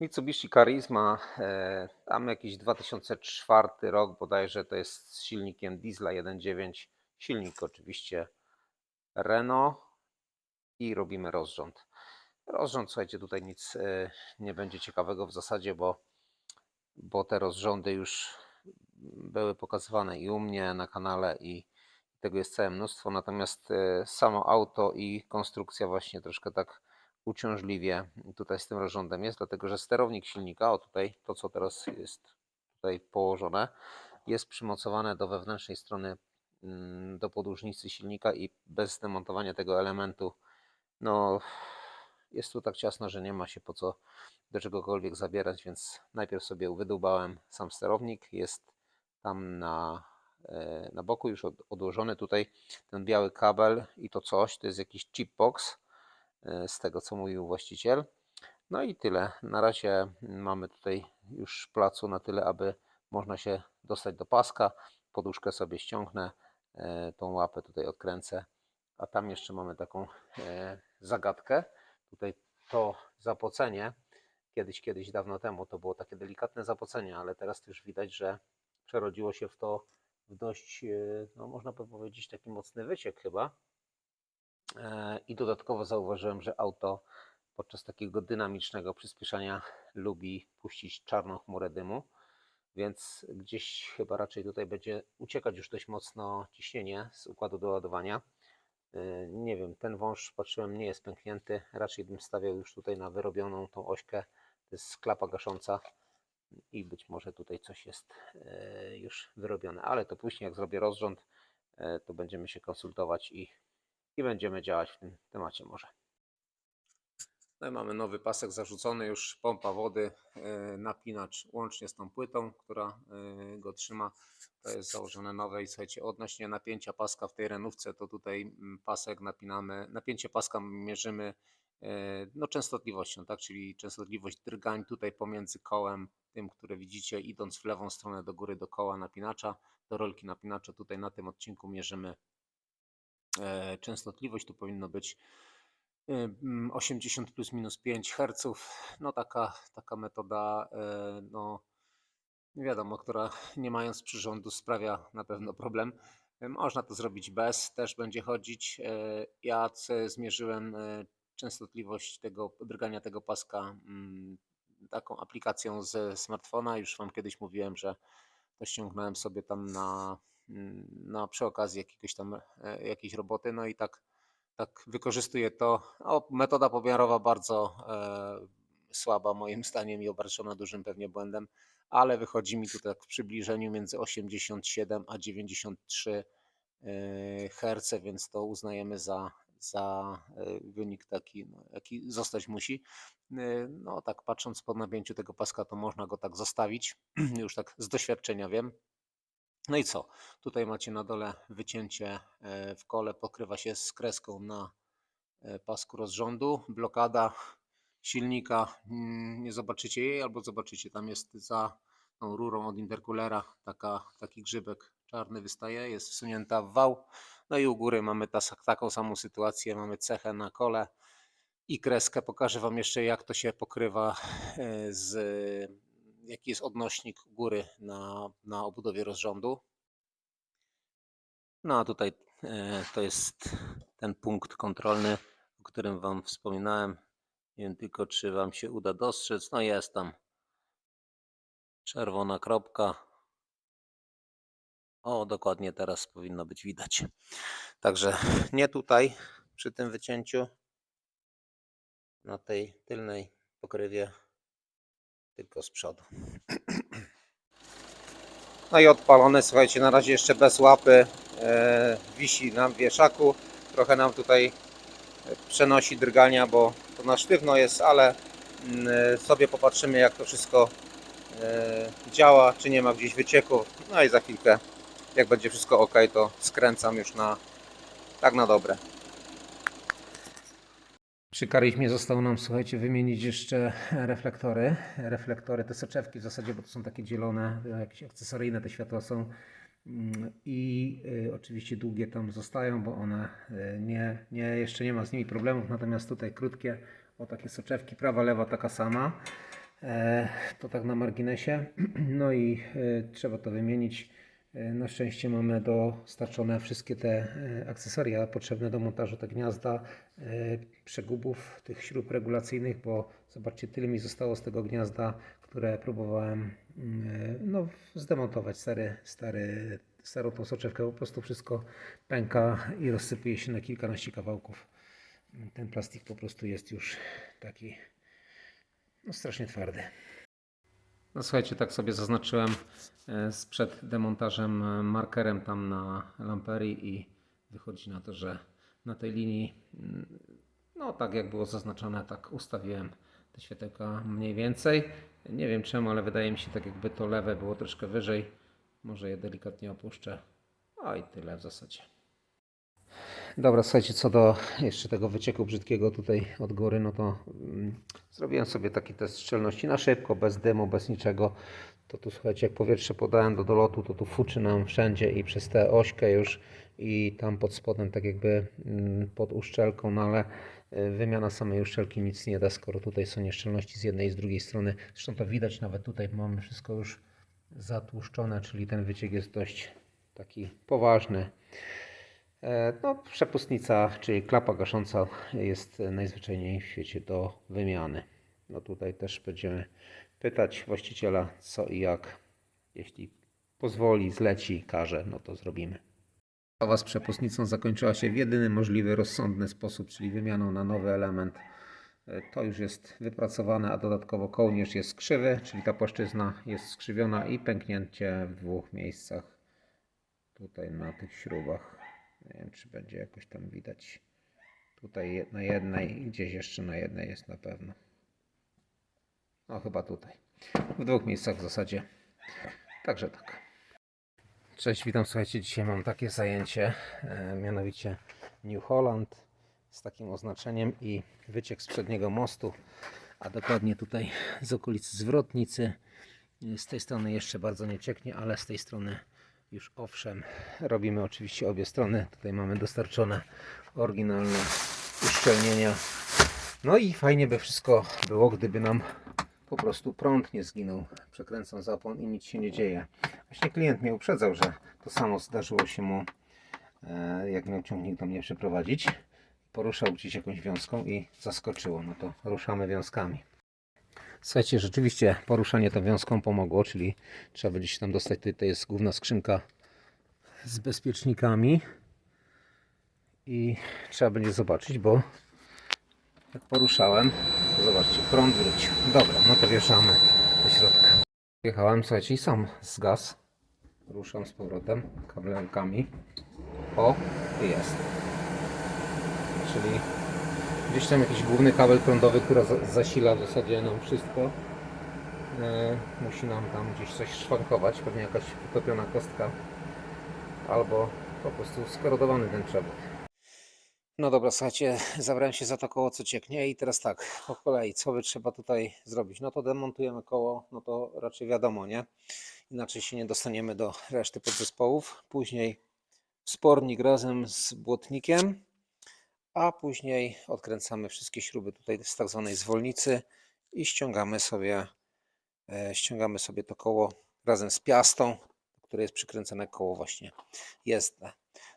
Mitsubishi Charisma, e, tam jakiś 2004 rok bodajże, to jest z silnikiem diesla 1.9, silnik oczywiście Renault i robimy rozrząd. Rozrząd, słuchajcie, tutaj nic e, nie będzie ciekawego w zasadzie, bo, bo te rozrządy już były pokazywane i u mnie na kanale i tego jest całe mnóstwo, natomiast e, samo auto i konstrukcja właśnie troszkę tak uciążliwie tutaj z tym rozrządem jest, dlatego że sterownik silnika, o tutaj to co teraz jest tutaj położone, jest przymocowane do wewnętrznej strony mm, do podłużnicy silnika i bez demontowania tego elementu no jest tu tak ciasno, że nie ma się po co do czegokolwiek zabierać, więc najpierw sobie wydłubałem sam sterownik, jest tam na, e, na boku już od- odłożony tutaj ten biały kabel i to coś, to jest jakiś chipbox z tego co mówił właściciel. No i tyle. Na razie mamy tutaj już placu na tyle, aby można się dostać do paska. Poduszkę sobie ściągnę, e, tą łapę tutaj odkręcę, a tam jeszcze mamy taką e, zagadkę. Tutaj to zapocenie, kiedyś, kiedyś dawno temu to było takie delikatne zapocenie, ale teraz już widać, że przerodziło się w to w dość, e, no można by powiedzieć, taki mocny wyciek chyba. E, I dodatkowo zauważyłem, że auto podczas takiego dynamicznego przyspieszania lubi puścić czarną chmurę dymu, więc gdzieś chyba raczej tutaj będzie uciekać już dość mocno ciśnienie z układu do ładowania. E, Nie wiem, ten wąż patrzyłem nie jest pęknięty, raczej bym stawiał już tutaj na wyrobioną tą ośkę, to jest klapa gasząca i być może tutaj coś jest e, już wyrobione, ale to później jak zrobię rozrząd, to będziemy się konsultować i, i będziemy działać w tym temacie może. No mamy nowy pasek zarzucony, już pompa wody, e, napinacz łącznie z tą płytą, która e, go trzyma. To jest założone nowe i słuchajcie, odnośnie napięcia paska w tej renówce, to tutaj mm, pasek napinamy, napięcie paska mierzymy e, no, częstotliwością, tak, czyli częstotliwość drgań tutaj pomiędzy kołem, tym, które widzicie, idąc w lewą stronę do góry do koła napinacza, do rolki napinacza, tutaj na tym odcinku mierzymy częstotliwość, tu powinno być y, mm, 80 plus minus 5 Hz. No taka, taka metoda, e, no wiadomo, która nie mając przyrządu sprawia na pewno problem. E, Można to zrobić bez, też będzie chodzić. E, Ja zmierzyłem e, częstotliwość tego drgania tego paska mm, taką aplikacją ze smartfona. Już Wam kiedyś mówiłem, że to ściągnąłem sobie tam na, na przy okazji jakiegoś tam e, jakiejś roboty. No i tak tak wykorzystuję to. O, metoda pomiarowa bardzo e, słaba moim zdaniem i obarczona dużym pewnie błędem, ale wychodzi mi tu tak w przybliżeniu między 87 a 93 e, Hz, więc to uznajemy za, za e, wynik taki, no, jaki zostać musi. No tak patrząc po napięciu tego paska, to można go tak zostawić, już tak z doświadczenia wiem. No i co? Tutaj macie na dole wycięcie e, w kole, pokrywa się z kreską na e, pasku rozrządu. Blokada silnika, mm, nie zobaczycie jej, albo zobaczycie, tam jest za tą rurą od interkulera taka, taki grzybek czarny wystaje, jest wsunięta w wał. No i u góry mamy ta, taką samą sytuację, mamy cechę na kole i kreskę. Pokażę Wam jeszcze, jak to się pokrywa e, z jaki jest odnośnik góry na, na obudowie rozrządu. No a tutaj e, to jest ten punkt kontrolny, o którym Wam wspominałem. Nie wiem tylko, czy Wam się uda dostrzec. No jest tam czerwona kropka. O, dokładnie teraz powinno być widać. Także nie tutaj, przy tym wycięciu, na tej tylnej pokrywie, tylko z przodu. No i odpalone, słuchajcie, na razie jeszcze bez łapy. E, wisi nam w wieszaku. Trochę nam tutaj e, przenosi drgania, bo to na sztywno jest, ale mm, e, sobie popatrzymy jak to wszystko e, działa, czy nie ma gdzieś wycieków. No i za chwilkę, jak będzie wszystko ok, to skręcam już na tak na dobre. Przy karyzmie zostało nam, słuchajcie, wymienić jeszcze reflektory. Reflektory, te soczewki w zasadzie, bo to są takie dzielone, jakieś akcesoryjne te światła są. Mm, I y, oczywiście długie tam zostają, bo one y, nie, nie, jeszcze nie ma z nimi problemów. Natomiast tutaj krótkie, o takie soczewki, prawa, lewa taka sama. E, To tak na marginesie. No i e, trzeba to wymienić. E, Na szczęście mamy dostarczone wszystkie te e, akcesoria potrzebne do montażu te gniazda, e, przegubów tych śrub regulacyjnych, bo zobaczcie, tyle mi zostało z tego gniazda, które próbowałem mm, no, zdemontować. Stary, stary, starą tą soczewkę, po prostu wszystko pęka i rozsypuje się na kilkanaście kawałków. Ten plastik po prostu jest już taki no, strasznie twardy. No słuchajcie, tak sobie zaznaczyłem e, sprzed demontażem e, markerem tam na lamperii i wychodzi na to, że na tej linii, mm, no tak jak było zaznaczone, tak ustawiłem te światełka mniej więcej. Nie wiem czemu, ale wydaje mi się tak jakby to lewe było troszkę wyżej. Może je delikatnie opuszczę. A i tyle w zasadzie. Dobra, słuchajcie, co do jeszcze tego wycieku brzydkiego tutaj od góry, no to mm, zrobiłem sobie taki test szczelności na szybko, bez dymu, bez niczego. To tu słuchajcie, jak powietrze podałem do dolotu, to tu fuczy nam wszędzie i przez tę ośkę już i tam pod spodem tak jakby mm, pod uszczelką, no ale y, wymiana samej uszczelki nic nie da, skoro tutaj są nieszczelności z jednej i z drugiej strony. Zresztą to widać nawet tutaj, mamy wszystko już zatłuszczone, czyli ten wyciek jest dość taki poważny. E, No, przepustnica, czyli klapa gasząca jest najzwyczajniej w świecie do wymiany. No tutaj też będziemy pytać właściciela co i jak. Jeśli pozwoli, zleci, każe, no to zrobimy. Zabawa z przepustnicą zakończyła się w jedyny możliwy, rozsądny sposób, czyli wymianą na nowy element. E, To już jest wypracowane, a dodatkowo kołnierz jest krzywy, czyli ta płaszczyzna jest skrzywiona i pęknięcie w dwóch miejscach. Tutaj na tych śrubach. Nie wiem, czy będzie jakoś tam widać. Tutaj na jednej gdzieś jeszcze na jednej jest na pewno. No chyba tutaj. W dwóch miejscach w zasadzie. Także tak. Cześć, witam. Słuchajcie, dzisiaj mam takie zajęcie, e, mianowicie New Holland z takim oznaczeniem i wyciek z przedniego mostu, a dokładnie tutaj z okolicy zwrotnicy. Z tej strony jeszcze bardzo nie cieknie, ale z tej strony już owszem. Robimy oczywiście obie strony. Tutaj mamy dostarczone oryginalne uszczelnienia. No i fajnie by wszystko było, gdyby nam po prostu prąd nie zginął. Przekręcam zapłon i nic się nie dzieje. Właśnie klient mnie uprzedzał, że to samo zdarzyło się mu, e, jak miał ciągnik do mnie przeprowadzić. Poruszał gdzieś jakąś wiązką i zaskoczyło. No to ruszamy wiązkami. Słuchajcie, rzeczywiście poruszanie tą wiązką pomogło, czyli trzeba będzie się tam dostać. Tutaj to jest główna skrzynka z bezpiecznikami i trzeba będzie zobaczyć, bo jak poruszałem, zobaczcie, prąd wrócił. Dobra, no to wieszamy do środka. Jechałem, słuchajcie, i sam zgasł. Ruszam z powrotem kabelkami. O, jest. Czyli gdzieś tam jakiś główny kabel prądowy, który za- zasila w zasadzie nam wszystko. E, musi nam tam gdzieś coś szwankować, pewnie jakaś wytopiona kostka albo po prostu skorodowany ten przewód. No dobra, słuchajcie, zabrałem się za to koło, co cieknie i teraz tak, po kolei, co by trzeba tutaj zrobić? No to demontujemy koło, no to raczej wiadomo, nie? Inaczej się nie dostaniemy do reszty podzespołów. Później spornik razem z błotnikiem, a później odkręcamy wszystkie śruby tutaj z tak zwanej zwolnicy i ściągamy sobie, e, ściągamy sobie to koło razem z piastą, do której jest przykręcone koło właśnie jezdne.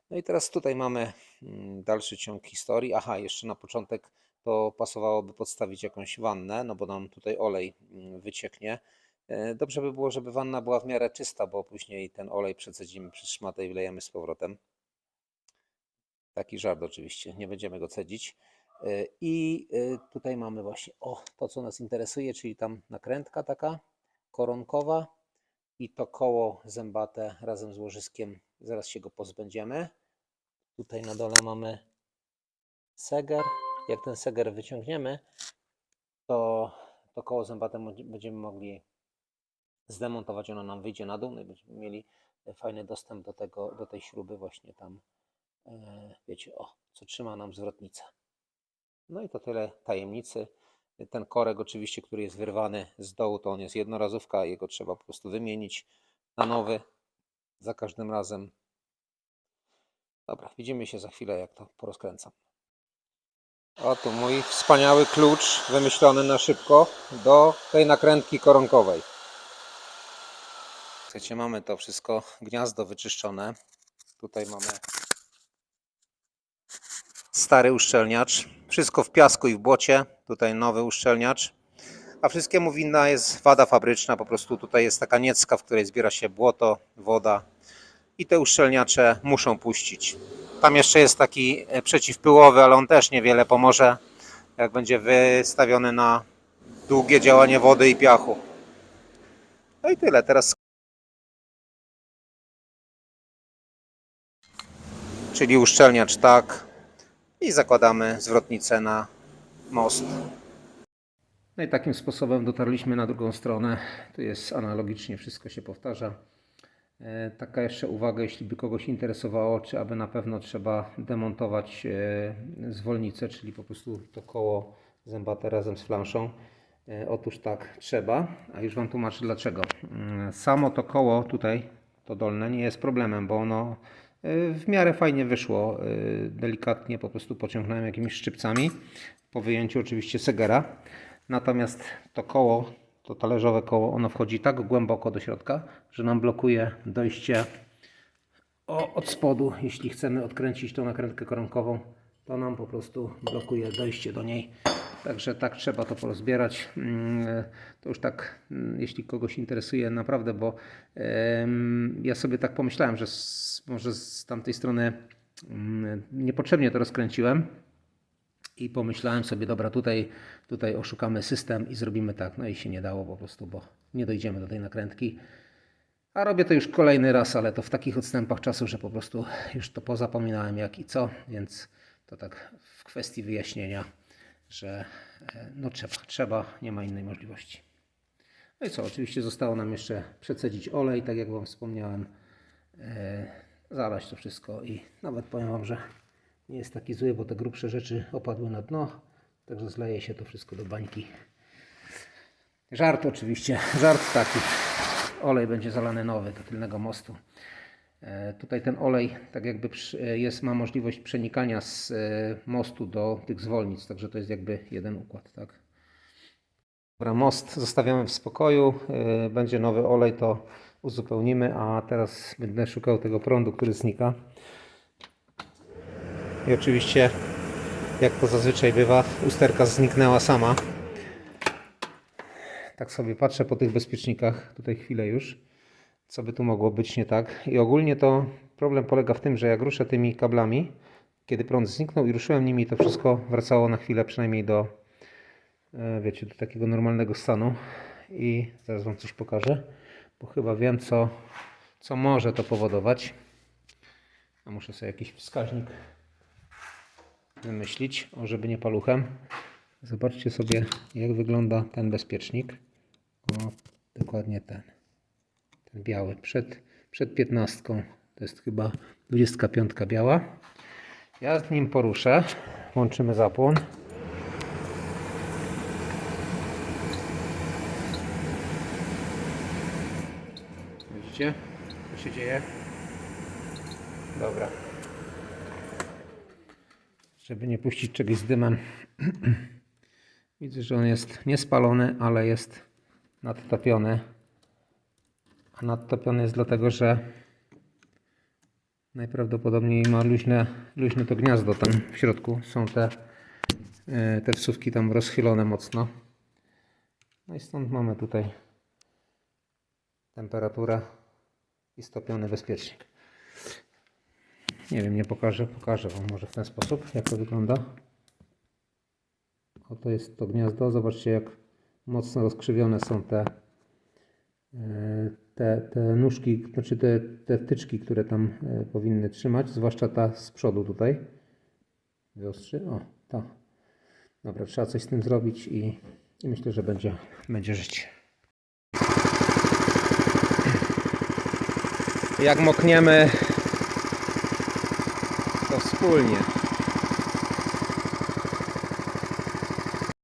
No i teraz tutaj mamy mm, dalszy ciąg historii. Aha, jeszcze na początek to pasowałoby podstawić jakąś wannę, no bo nam tutaj olej mm, wycieknie. E, Dobrze by było, żeby wanna była w miarę czysta, bo później ten olej przecedzimy przez szmatę i wlejemy z powrotem. Taki żart oczywiście, nie będziemy go cedzić. E, I e, tutaj mamy właśnie o to, co nas interesuje, czyli tam nakrętka taka koronkowa i to koło zębate razem z łożyskiem. Zaraz się go pozbędziemy. Tutaj na dole mamy seger. Jak ten seger wyciągniemy, to to koło zębate będziemy mogli zdemontować. Ono nam wyjdzie na dół no i będziemy mieli fajny dostęp do, tego, do tej śruby właśnie tam. E, Wiecie, o, co trzyma nam zwrotnicę. No i to tyle tajemnicy. Ten korek oczywiście, który jest wyrwany z dołu, to on jest jednorazówka, jego trzeba po prostu wymienić na nowy za każdym razem. Dobra, widzimy się za chwilę, jak to porozkręcam. Oto mój wspaniały klucz wymyślony na szybko do tej nakrętki koronkowej. Słuchajcie, mamy to wszystko, gniazdo wyczyszczone. Tutaj mamy stary uszczelniacz. Wszystko w piasku i w błocie. Tutaj nowy uszczelniacz. A wszystkiemu winna jest wada fabryczna. Po prostu tutaj jest taka niecka, w której zbiera się błoto, woda. I te uszczelniacze muszą puścić. Tam jeszcze jest taki e, przeciwpyłowy, ale on też niewiele pomoże, jak będzie wystawiony na długie działanie wody i piachu. No i tyle. Teraz czyli uszczelniacz tak i zakładamy zwrotnicę na most. No i takim sposobem dotarliśmy na drugą stronę. Tu jest analogicznie, wszystko się powtarza. E, Taka jeszcze uwaga, jeśli by kogoś interesowało, czy aby na pewno trzeba demontować e, zwolnicę, czyli po prostu to koło zębate razem z flanszą. E, Otóż tak, trzeba, a już Wam tłumaczę dlaczego. Mm, Samo to koło tutaj, to dolne, nie jest problemem, bo ono w miarę fajnie wyszło. e, Delikatnie po prostu pociągnąłem jakimiś szczypcami, po wyjęciu oczywiście segera. Natomiast to koło, to talerzowe koło, ono wchodzi tak głęboko do środka, że nam blokuje dojście od spodu. Jeśli chcemy odkręcić tą nakrętkę koronkową, to nam po prostu blokuje dojście do niej. Także tak trzeba to porozbierać. Mm, To już tak, mm, jeśli kogoś interesuje, naprawdę, bo ja sobie tak pomyślałem, że może z tamtej strony mm, niepotrzebnie to rozkręciłem. I pomyślałem sobie, dobra, tutaj, tutaj oszukamy system i zrobimy tak. No i się nie dało po prostu, bo nie dojdziemy do tej nakrętki. A robię to już kolejny raz, ale to w takich odstępach czasu, że po prostu już to pozapominałem jak i co, więc to tak w kwestii wyjaśnienia, że e, no trzeba, trzeba, nie ma innej możliwości. No i co, oczywiście zostało nam jeszcze przecedzić olej, tak jak Wam wspomniałem, e, zalać to wszystko i nawet powiem Wam, że nie jest taki zły, bo te grubsze rzeczy opadły na dno, także zleje się to wszystko do bańki. Żart oczywiście, żart taki. Olej będzie zalany nowy do tylnego mostu. E, Tutaj ten olej tak jakby e, jest, ma możliwość przenikania z e, mostu do tych zwolnic, także to jest jakby jeden układ, tak? Dobra, most zostawiamy w spokoju, będzie nowy olej, to uzupełnimy, a teraz będę szukał tego prądu, który znika. I oczywiście, jak to zazwyczaj bywa, usterka zniknęła sama. Tak sobie patrzę po tych bezpiecznikach, tutaj chwilę już, co by tu mogło być nie tak. I ogólnie to problem polega w tym, że jak ruszę tymi kablami, kiedy prąd zniknął i ruszyłem nimi, to wszystko wracało na chwilę przynajmniej do, e, wiecie, do takiego normalnego stanu. I zaraz Wam coś pokażę, bo chyba wiem, co, co może to powodować. A muszę sobie jakiś wskaźnik wymyślić, o żeby nie paluchem. Zobaczcie sobie, jak wygląda ten bezpiecznik. O, dokładnie ten. Biały. Przed, przed 15. To jest chyba 25 biała. Ja z nim poruszę. Włączymy zapłon. Widzicie, co się dzieje? Dobra. Żeby nie puścić czegoś z dymem. Widzę, że on jest niespalony, ale jest nadtopiony. A nadtopiony jest dlatego, że najprawdopodobniej ma luźne, luźne to gniazdo tam w środku. Są te, e, te wsówki tam rozchylone mocno. No i stąd mamy tutaj temperaturę i stopiony bezpiecznik. Nie wiem, nie pokażę, pokażę Wam może w ten sposób, jak to wygląda. Oto jest to gniazdo. Zobaczcie, jak mocno rozkrzywione są te, te, te nóżki, znaczy te, te wtyczki, które tam e, powinny trzymać, zwłaszcza ta z przodu tutaj. Wyostrzy. O, ta. Dobra, trzeba coś z tym zrobić i, i myślę, że będzie, będzie żyć. Jak mokniemy, to wspólnie.